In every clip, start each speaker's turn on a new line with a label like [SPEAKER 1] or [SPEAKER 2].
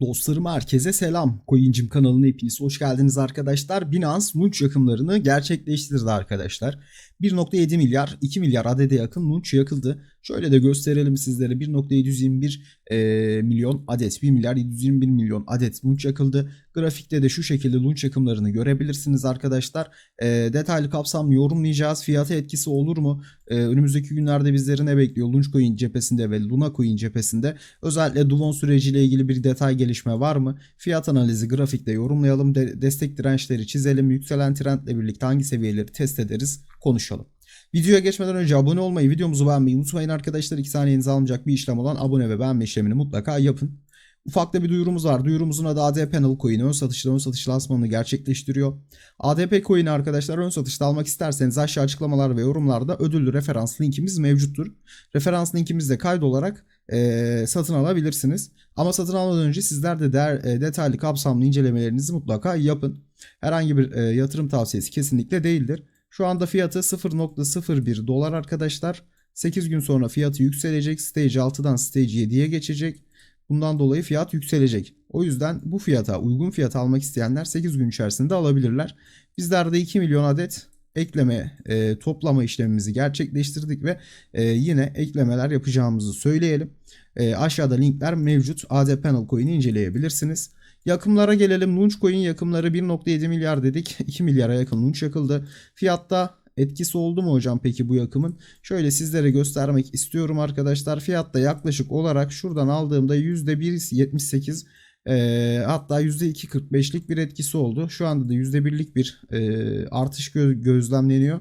[SPEAKER 1] Dostlarım herkese selam. Coincim kanalına hepiniz hoş geldiniz arkadaşlar. Binance launch yakımlarını gerçekleştirdi arkadaşlar. 1.7 milyar 2 milyar adede yakın launch yakıldı. Şöyle de gösterelim sizlere 1.721 e, milyon adet 1 milyar 721 milyon adet launch yakıldı. Grafikte de şu şekilde launch yakımlarını görebilirsiniz arkadaşlar. E, detaylı kapsamlı yorumlayacağız. Fiyata etkisi olur mu? E, önümüzdeki günlerde bizleri ne bekliyor? Launchcoin cephesinde ve Luna Coin cephesinde özellikle Duvon süreciyle ilgili bir detay gelişme var mı? Fiyat analizi grafikte yorumlayalım. De- destek dirençleri çizelim. Yükselen trendle birlikte hangi seviyeleri test ederiz? Konuşalım. Videoya geçmeden önce abone olmayı, videomuzu beğenmeyi unutmayın arkadaşlar. 2 saniyenizi almayacak bir işlem olan abone ve beğenme işlemini mutlaka yapın. Ufak da bir duyurumuz var. Duyurumuzun adı AD Panel Coin ön satışta ön satış lansmanını gerçekleştiriyor. ADP Coin'i arkadaşlar ön satışta almak isterseniz aşağı açıklamalar ve yorumlarda ödüllü referans linkimiz mevcuttur. Referans linkimizde kaydolarak e, satın alabilirsiniz. Ama satın almadan önce sizler de değer, e, detaylı kapsamlı incelemelerinizi mutlaka yapın. Herhangi bir e, yatırım tavsiyesi kesinlikle değildir. Şu anda fiyatı 0.01 dolar arkadaşlar. 8 gün sonra fiyatı yükselecek. Stage 6'dan Stage 7'ye geçecek. Bundan dolayı fiyat yükselecek. O yüzden bu fiyata uygun fiyat almak isteyenler 8 gün içerisinde alabilirler. Bizler de 2 milyon adet ekleme e, toplama işlemimizi gerçekleştirdik ve e, yine eklemeler yapacağımızı söyleyelim. E, aşağıda linkler mevcut. AD Panel Coin'i inceleyebilirsiniz. Yakımlara gelelim. Launch Coin yakımları 1.7 milyar dedik. 2 milyara yakın launch yakıldı. Fiyatta etkisi oldu mu hocam peki bu yakımın? Şöyle sizlere göstermek istiyorum arkadaşlar. Fiyatta yaklaşık olarak şuradan aldığımda %1.78 e, hatta %2.45'lik bir etkisi oldu. Şu anda da %1'lik bir e, artış gö- gözlemleniyor.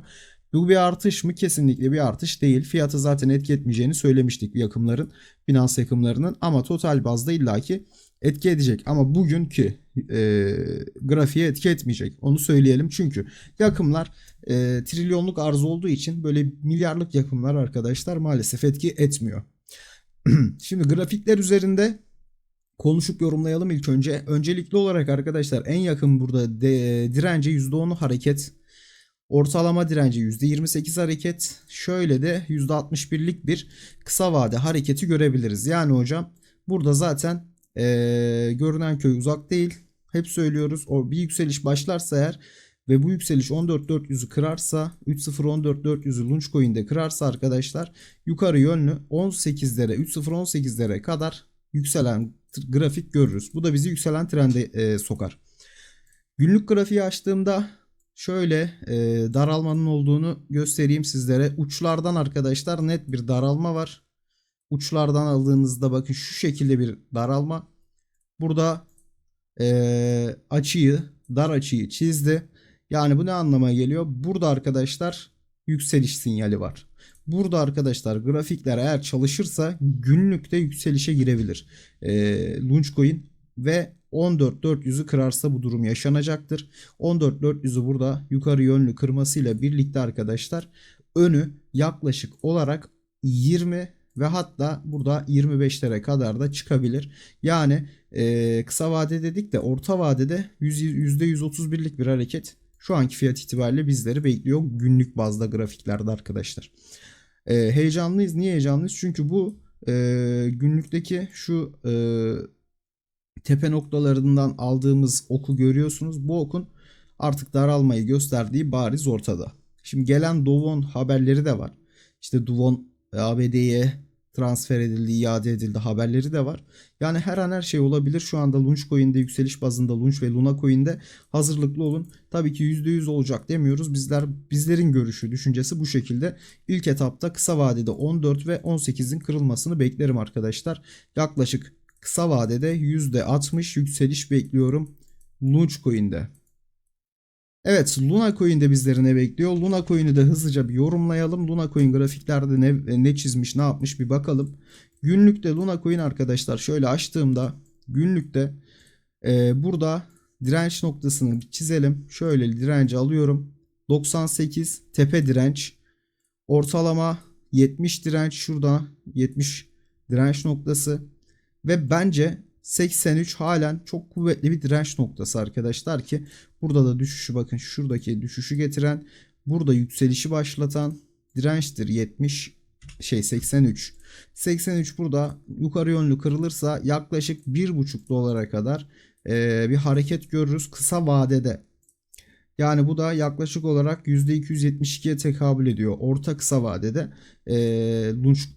[SPEAKER 1] Bu bir artış mı? Kesinlikle bir artış değil. Fiyatı zaten etki etmeyeceğini söylemiştik yakımların, Binance yakımlarının ama total bazda illaki etki edecek. Ama bugünkü e, grafiğe etki etmeyecek. Onu söyleyelim. Çünkü yakımlar e, trilyonluk arz olduğu için böyle milyarlık yakımlar arkadaşlar maalesef etki etmiyor. Şimdi grafikler üzerinde konuşup yorumlayalım ilk önce. Öncelikli olarak arkadaşlar en yakın burada de, dirence %10'u hareket. Ortalama direnci %28 hareket. Şöyle de %61'lik bir kısa vade hareketi görebiliriz. Yani hocam burada zaten ee, görünen köy uzak değil. Hep söylüyoruz. O bir yükseliş başlarsa eğer ve bu yükseliş 14.400'ü kırarsa 3.014.400'ü Launch Coin'de kırarsa arkadaşlar yukarı yönlü 18'lere 3.018'lere kadar yükselen grafik görürüz. Bu da bizi yükselen trende e, sokar. Günlük grafiği açtığımda şöyle e, daralmanın olduğunu göstereyim sizlere. Uçlardan arkadaşlar net bir daralma var. Uçlardan aldığınızda bakın şu şekilde bir daralma. Burada e, açıyı, dar açıyı çizdi. Yani bu ne anlama geliyor? Burada arkadaşlar yükseliş sinyali var. Burada arkadaşlar grafikler eğer çalışırsa günlükte yükselişe girebilir. E, Launchcoin ve 14.400'ü kırarsa bu durum yaşanacaktır. 14.400'ü burada yukarı yönlü kırmasıyla birlikte arkadaşlar önü yaklaşık olarak 20 ve hatta burada 25'lere kadar da çıkabilir. Yani e, kısa vade dedik de orta vadede %131'lik bir hareket şu anki fiyat itibariyle bizleri bekliyor günlük bazda grafiklerde arkadaşlar. E, heyecanlıyız. Niye heyecanlıyız? Çünkü bu e, günlükteki şu e, tepe noktalarından aldığımız oku görüyorsunuz. Bu okun artık daralmayı gösterdiği bariz ortada. Şimdi gelen Dovon haberleri de var. İşte Duvon ABD'ye transfer edildi, iade edildi haberleri de var. Yani her an her şey olabilir. Şu anda Launch Coin'de yükseliş bazında Launch ve Luna Coin'de hazırlıklı olun. Tabii ki %100 olacak demiyoruz. Bizler bizlerin görüşü, düşüncesi bu şekilde. İlk etapta kısa vadede 14 ve 18'in kırılmasını beklerim arkadaşlar. Yaklaşık kısa vadede %60 yükseliş bekliyorum Launch Coin'de. Evet Luna Coin de bizleri ne bekliyor? Luna Coin'i de hızlıca bir yorumlayalım. Luna Coin grafiklerde ne, ne çizmiş ne yapmış bir bakalım. Günlükte Luna Coin arkadaşlar şöyle açtığımda günlükte e, burada direnç noktasını çizelim. Şöyle direnci alıyorum. 98 tepe direnç. Ortalama 70 direnç şurada 70 direnç noktası. Ve bence 83 halen çok kuvvetli bir direnç noktası arkadaşlar ki burada da düşüşü bakın şuradaki düşüşü getiren burada yükselişi başlatan dirençtir 70 şey 83. 83 burada yukarı yönlü kırılırsa yaklaşık 1,5 dolara kadar e, bir hareket görürüz kısa vadede. Yani bu da yaklaşık olarak %272'ye tekabül ediyor. Orta kısa vadede e,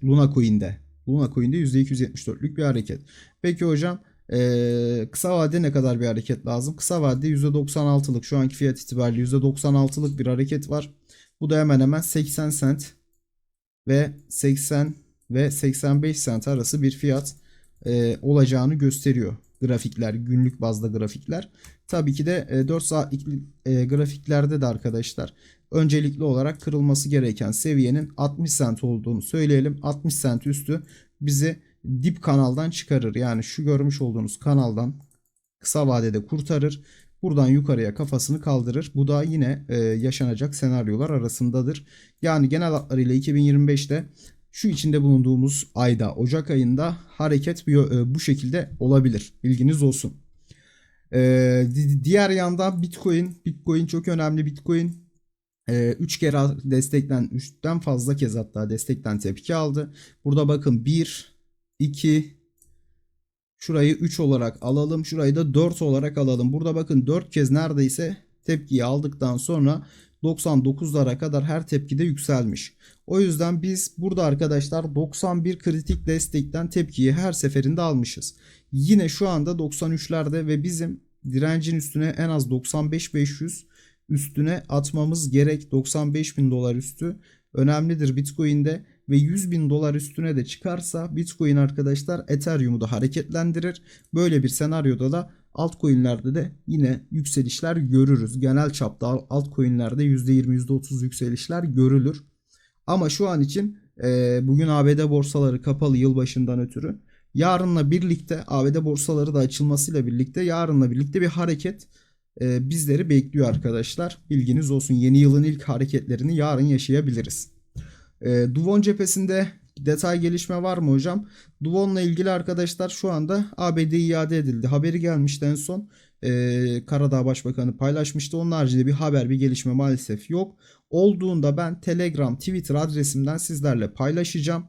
[SPEAKER 1] Luna Coin'de. Luna Coin'de %274'lük bir hareket. Peki hocam e, kısa vadede ne kadar bir hareket lazım? Kısa vadede %96'lık şu anki fiyat itibariyle %96'lık bir hareket var. Bu da hemen hemen 80 sent ve 80 ve 85 sent arası bir fiyat e, olacağını gösteriyor grafikler, günlük bazda grafikler. Tabii ki de e, 4 saatlik e, grafiklerde de arkadaşlar öncelikli olarak kırılması gereken seviyenin 60 sent olduğunu söyleyelim. 60 sent üstü bizi dip kanaldan çıkarır. Yani şu görmüş olduğunuz kanaldan kısa vadede kurtarır. Buradan yukarıya kafasını kaldırır. Bu da yine e, yaşanacak senaryolar arasındadır. Yani genel hatlarıyla 2025'te şu içinde bulunduğumuz ayda Ocak ayında hareket bu, e, şekilde olabilir. Bilginiz olsun. E, di- diğer yandan Bitcoin. Bitcoin çok önemli. Bitcoin 3 kere destekten 3'ten fazla kez hatta destekten tepki aldı. Burada bakın 1 2 Şurayı 3 olarak alalım. Şurayı da 4 olarak alalım. Burada bakın 4 kez neredeyse tepkiyi aldıktan sonra 99'lara kadar her tepkide yükselmiş. O yüzden biz burada arkadaşlar 91 kritik destekten tepkiyi her seferinde almışız. Yine şu anda 93'lerde ve bizim direncin üstüne en az 95-500 üstüne atmamız gerek. 95 bin dolar üstü önemlidir Bitcoin'de ve 100 bin dolar üstüne de çıkarsa Bitcoin arkadaşlar Ethereum'u da hareketlendirir. Böyle bir senaryoda da altcoin'lerde de yine yükselişler görürüz. Genel çapta altcoin'lerde %20 %30 yükselişler görülür. Ama şu an için e, bugün ABD borsaları kapalı yılbaşından ötürü. Yarınla birlikte ABD borsaları da açılmasıyla birlikte yarınla birlikte bir hareket e, bizleri bekliyor arkadaşlar. Bilginiz olsun yeni yılın ilk hareketlerini yarın yaşayabiliriz. E, Duvon cephesinde detay gelişme var mı hocam? Duvon'la ilgili arkadaşlar şu anda ABD iade edildi. Haberi gelmişti en son. E, Karadağ Başbakanı paylaşmıştı. Onun haricinde bir haber bir gelişme maalesef yok. Olduğunda ben Telegram, Twitter adresimden sizlerle paylaşacağım.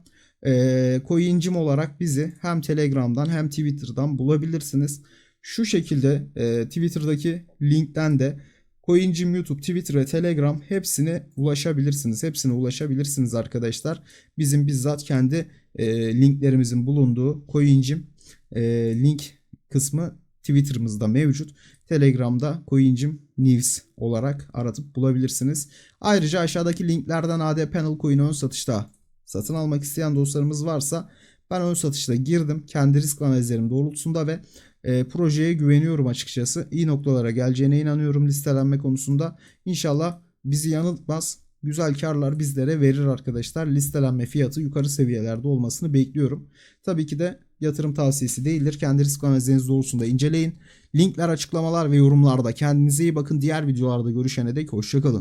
[SPEAKER 1] E, coincim olarak bizi hem Telegram'dan hem Twitter'dan bulabilirsiniz. Şu şekilde e, Twitter'daki linkten de Coincim YouTube, Twitter ve Telegram hepsine ulaşabilirsiniz. Hepsine ulaşabilirsiniz arkadaşlar. Bizim bizzat kendi e, linklerimizin bulunduğu Coincim e, link kısmı Twitter'ımızda mevcut. Telegram'da Coincim News olarak aratıp bulabilirsiniz. Ayrıca aşağıdaki linklerden AD Panel Coin'i ön satışta satın almak isteyen dostlarımız varsa ben ön satışta girdim. Kendi risk analizlerim doğrultusunda ve e, projeye güveniyorum açıkçası. İyi noktalara geleceğine inanıyorum listelenme konusunda. İnşallah bizi yanıltmaz. Güzel karlar bizlere verir arkadaşlar. Listelenme fiyatı yukarı seviyelerde olmasını bekliyorum. Tabii ki de yatırım tavsiyesi değildir. Kendi risk analizleriniz doğrultusunda inceleyin. Linkler açıklamalar ve yorumlarda. Kendinize iyi bakın. Diğer videolarda görüşene dek hoşçakalın.